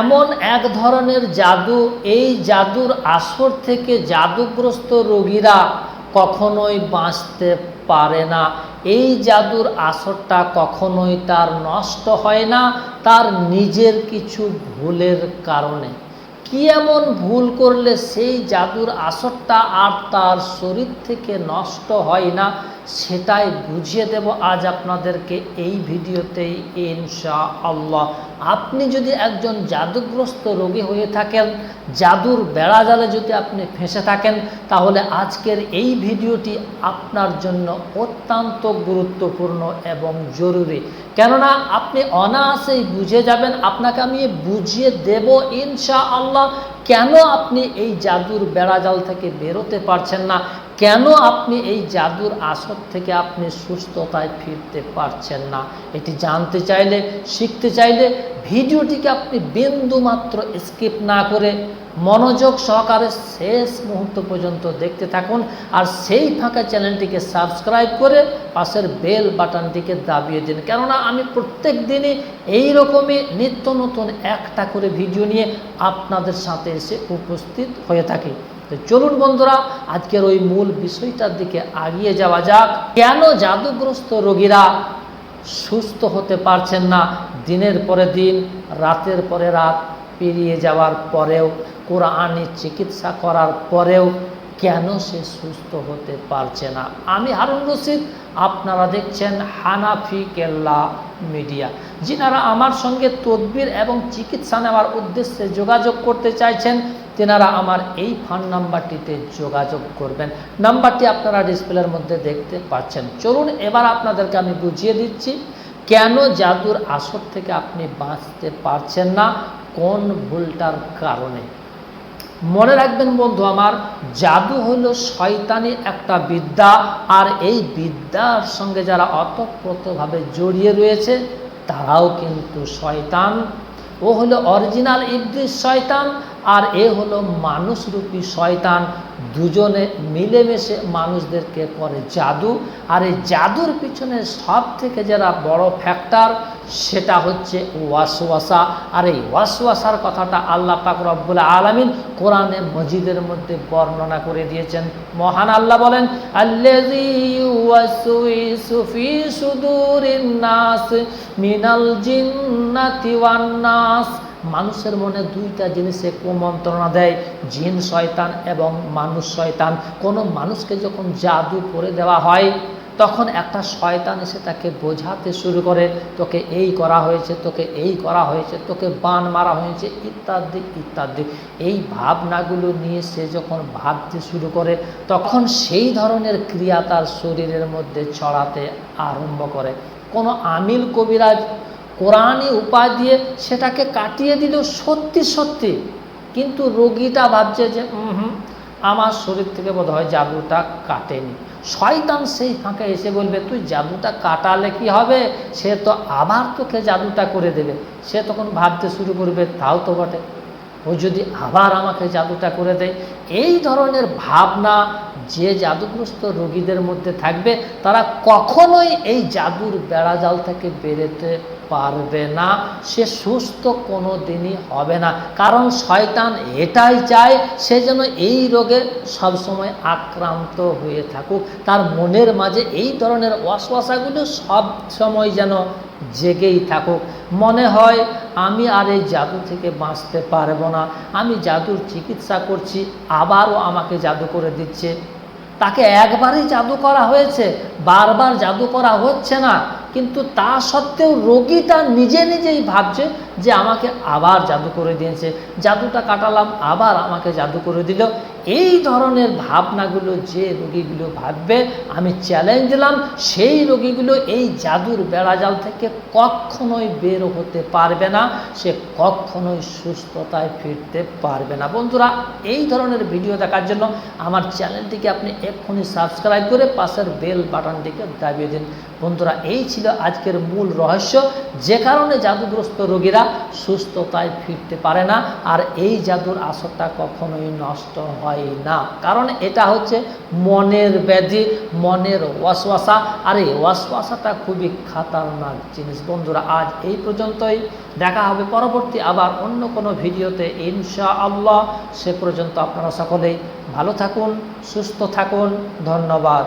এমন এক ধরনের জাদু, এই জাদুর আসর থেকে জাদুগ্রস্ত রোগীরা কখনোই বাঁচতে পারে না। এই জাদুর আসরটা কখনোই তার নষ্ট হয় না, তার নিজের কিছু ভুলের কারণে। কি এমন ভুল করলে সেই জাদুর আসরটা আর তার শরীর থেকে নষ্ট হয় না? সেটাই বুঝিয়ে দেব আজ আপনাদেরকে এই ভিডিওতেই ইনশা আল্লাহ আপনি যদি একজন জাদুগ্রস্ত রোগী হয়ে থাকেন, জাদুর বেড়াজালে যদি আপনি ফেঁসে থাকেন, তাহলে আজকের এই ভিডিওটি আপনার জন্য অত্যন্ত গুরুত্বপূর্ণ এবং জরুরি। কেননা আপনি অনায়াসেই বুঝে যাবেন, আপনাকে আমি বুঝিয়ে দেব ইনশা আল্লাহ কেন আপনি এই জাদুর বেড়াজাল থেকে বেরোতে পারছেন না। কেন আপনি এই জাদুর আসর থেকে আপনি সুস্থতায় ফিরতে পারছেন না? এটি জানতে চাইলে, শিখতে চাইলে ভিডিওটিকে আপনি বিন্দু মাত্র স্কিপ না করে মনোযোগ সহকারে শেষ মুহূর্ত পর্যন্ত দেখতে থাকুন আর সেই ফাঁকা চ্যানেলটিকে সাবস্ক্রাইব করে পাশের বেল বাটনটিকে দাবিয়ে দিন। কেননা আমি প্রত্যেক দিনই এই রকমই নিত্য নতুন একটা করে ভিডিও নিয়ে আপনাদের সাথে এসে উপস্থিত হয়ে থাকি। তো চলুন বন্ধুরা, আজকের ওই মূল বিষয়টার দিকে আগিয়ে যাওয়া যাক। কেন জাদুগ্রস্ত রোগীরা সুস্থ হতে পারছেন না? দিনের পরে দিন, রাতের পরে রাত পেরিয়ে যাওয়ার পরেও, কোরআনি চিকিৎসা করার পরেও কেন সে সুস্থ হতে পারছে না? আমি হারুন রশিদ, আপনারা দেখছেন হানাফি কেল্লা মিডিয়া। যিনারা আমার সঙ্গে তদবির এবং চিকিৎসা নেওয়ার উদ্দেশ্যে যোগাযোগ করতে চাইছেন তেনারা আমার এই ফোন নাম্বারটিতে যোগাযোগ করবেন। নাম্বারটি আপনারা ডিসপ্লের মধ্যে দেখতে পাচ্ছেন। চলুন, এবার আপনাদেরকে আমি বুঝিয়ে দিচ্ছি, কেন জাদুর আসর থেকে আপনি বাঁচতে পারছেন না? কোন ভুলটার কারণে? মনে রাখবেন বন্ধু আমার, জাদু হলো শয়তানি একটা বিদ্যা, আর এই বিদ্যার সঙ্গে যারা অতপ্রতভাবে জড়িয়ে রয়েছে, তারাও কিন্তু শয়তান। ও হলো অরিজিনাল ইবলিস শয়তান আর এ হলো মানুষরূপী শয়তান। দুজনে মিলেমিশে মানুষদেরকে করে জাদু, আর এই জাদুর পিছনে সব থেকে যারা বড় ফ্যাক্টর সেটা হচ্ছে ওয়াসওয়াসা। আর এই ওয়াসওয়াসার কথাটা আল্লাহ পাক রব্বুল আলমিন কোরআনে মজিদের মধ্যে বর্ণনা করে দিয়েছেন। মহান আল্লাহ বলেন নাস মিনাল জিন্নাতি ওয়ান নাস। মানুষের মনে দুইটা জিনিসে কুমন্ত্রণা দেয়, জিন শয়তান এবং মানুষ শয়তান। কোনো মানুষকে যখন জাদু করে দেওয়া হয়, তখন একটা শয়তান এসে তাকে বোঝাতে শুরু করে, তোকে এই করা হয়েছে, তোকে এই করা হয়েছে, তোকে বান মারা হয়েছে, ইত্যাদি ইত্যাদি। এই ভাবনাগুলো নিয়ে সে যখন ভাবতে শুরু করে, তখন সেই ধরনের ক্রিয়া তার শরীরের মধ্যে ছড়াতে আরম্ভ করে। কোনো আমিল কবিরাজ কোরআনই উপায় দিয়ে সেটাকে কাটিয়ে দিল সত্যি সত্যি। কিন্তু রোগীটা ভাবছে যে হুম, আমার শরীর থেকে বোধ হয় জাদুটা কাটেনি। শয়তান সেই ফাঁকে এসে বলবে, তুই জাদুটা কাটালে কি হবে? সে তো আবার তোকে জাদুটা করে দেবে। সে তখন ভাবতে শুরু করবে, তাও তো বটে। ও যদি আবার আমাকে জাদুটা করে দেয়? এই ধরনের ভাবনা যে জাদুগ্রস্ত রোগীদের মধ্যে থাকবে, তারা কখনোই এই জাদুর বেড়াজাল থেকে বেরোতে পারবে না। সে সুস্থ কোনো দিনই হবে না। কারণ শয়তান এটাই চায়, সে যেন এই রোগে সবসময় আক্রান্ত হয়ে থাকুক। তার মনের মাঝে এই ধরনের অশ্বাসাগুলো সব সময় যেন জেগেই থাকুক। মনে হয়, আমি আর এই জাদু থেকে বাঁচতে পারব না। আমি জাদুর চিকিৎসা করছি, আবারও আমাকে জাদু করে দিচ্ছে। তাকে একবারই জাদু করা হয়েছে, বারবার জাদু করা হচ্ছে না। কিন্তু তা সত্ত্বেও রোগী রোগীটা নিজে নিজেই ভাবছে যে আমাকে আবার জাদু করে দিয়েছে। জাদুটা কাটালাম, আবার আমাকে জাদু করে দিল। এই ধরনের ভাবনাগুলো যে রোগীগুলো ভাববে, আমি চ্যালেঞ্জ দিলাম, সেই রোগীগুলো এই জাদুর বেড়াজাল থেকে কখনোই বের হতে পারবে না। সে কখনোই সুস্থতায় ফিরতে পারবে না। বন্ধুরা, এই ধরনের ভিডিও দেখার জন্য আমার চ্যানেলটিকে আপনি এক্ষুনি সাবস্ক্রাইব করে পাশের বেল বাটনটিকে দাবিয়ে দিন। বন্ধুরা, এই ছিল আজকের মূল রহস্য। যে কারণে জাদুগ্রস্ত রোগীরা সুস্থতায় ফিরতে পারে না, আর এই জাদুর আসরটা কখনোই নষ্ট হয় না। কারণ এটা হচ্ছে মনের ব্যাধি, মনের ওয়াসওয়াসা। আর এই ওয়াসওয়াসাটা খুবই খাতারনাক জিনিস। বন্ধুরা, আজ এই পর্যন্তই। দেখা হবে পরবর্তী আবার অন্য কোনো ভিডিওতে। ইনশা আল্লাহ সে পর্যন্ত আপনারা সকলেই ভালো থাকুন, সুস্থ থাকুন। ধন্যবাদ।